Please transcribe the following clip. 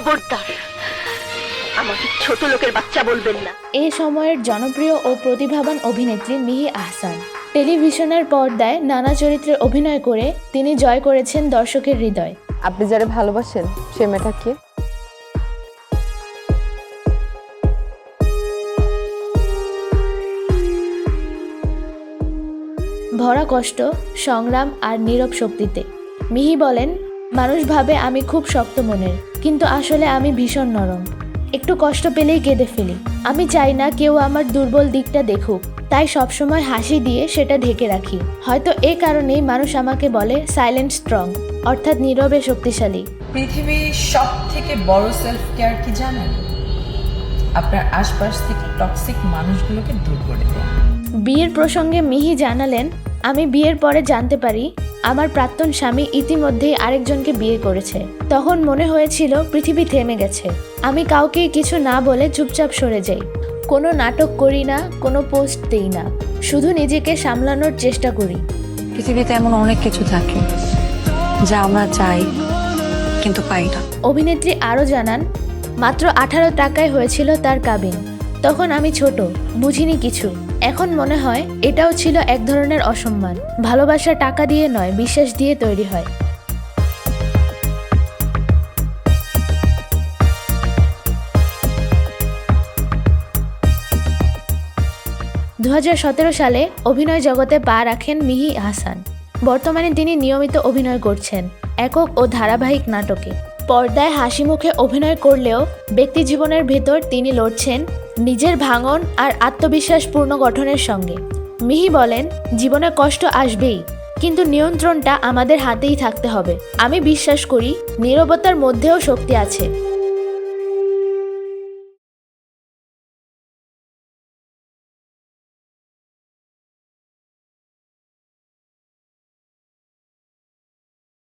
খবরদার। আমাকে ছোট লোকের বাচ্চা বলবেন না। এ সময়ের জনপ্রিয় ও প্রতিভাবান অভিনেত্রী মিহি আহসান। টেলিভিশনের পর্দায় নানা চরিত্রে অভিনয় করে তিনি জয় করেছেন দর্শকের হৃদয়। আপনি যারা ভালোবাসেন সে মেয়েটা কে? ভরা কষ্ট সংগ্রাম আর নীরব শক্তিতে। মিহি বলেন মানুষ ভাবে আমি খুব শক্ত মনের কিন্তু আসলে আমি ভীষণ নরম। একটু কষ্ট পেলেই কেঁদে ফেলি। আমি চাই না কেউ আমার দুর্বল দিকটা দেখুক তাই সবসময় হাসি দিয়ে সেটা ঢেকে রাখি। হয়তো এ কারণেই মানুষ আমাকে বলে সাইলেন্ট স্ট্রং অর্থাৎ নীরবে শক্তিশালী। পৃথিবীর সব থেকে বড় সেলফ কেয়ার কি জানেন? আপনার আশপাশ থেকে টক্সিক মানুষগুলোকে দূর করে দেওয়া বিয়ের প্রসঙ্গে মিহি জানালেন আমি বিয়ের পরে জানতে পারি আমার প্রাক্তন স্বামী ইতিমধ্যেই আরেকজনকে বিয়ে করেছে। তখন মনে হয়েছিল পৃথিবী থেমে গেছে। আমি কাউকে কিছু না বলে চুপচাপ সরে যাই। কোনো নাটক করি না কোনো পোস্ট দিই না। শুধু নিজেকে সামলানোর চেষ্টা করি। পৃথিবীতে এমন অনেক কিছু থাকে যা আমরা চাই কিন্তু পাই না। অভিনেত্রী আরও জানান মাত্র আঠারো টাকায় হয়েছিল তার কাবিন। তখন আমি ছোট বুঝিনি কিছু। এখন মনে হয় এটাও ছিল এক ধরনের অসম্মান। ভালোবাসা টাকা দিয়ে নয়, বিশ্বাস দিয়ে তৈরি হয়। দু হাজার সতেরো সালে অভিনয় জগতে পা রাখেন মিহি হাসান বর্তমানে তিনি নিয়মিত অভিনয় করছেন, একক ও ধারাবাহিক নাটকে। পর্দায় হাসি মুখে অভিনয় করলেও ব্যক্তি জীবনের ভেতর তিনি লড়ছেন নিজের ভাঙন আর আত্মবিশ্বাস পূর্ণ গঠনের সঙ্গে। মিহি বলেন, জীবনে কষ্ট আসবেই, কিন্তু নিয়ন্ত্রণটা আমাদের হাতেই থাকতে হবে। আমি বিশ্বাস করি, নিরবতার মধ্যেও শক্তি আছে।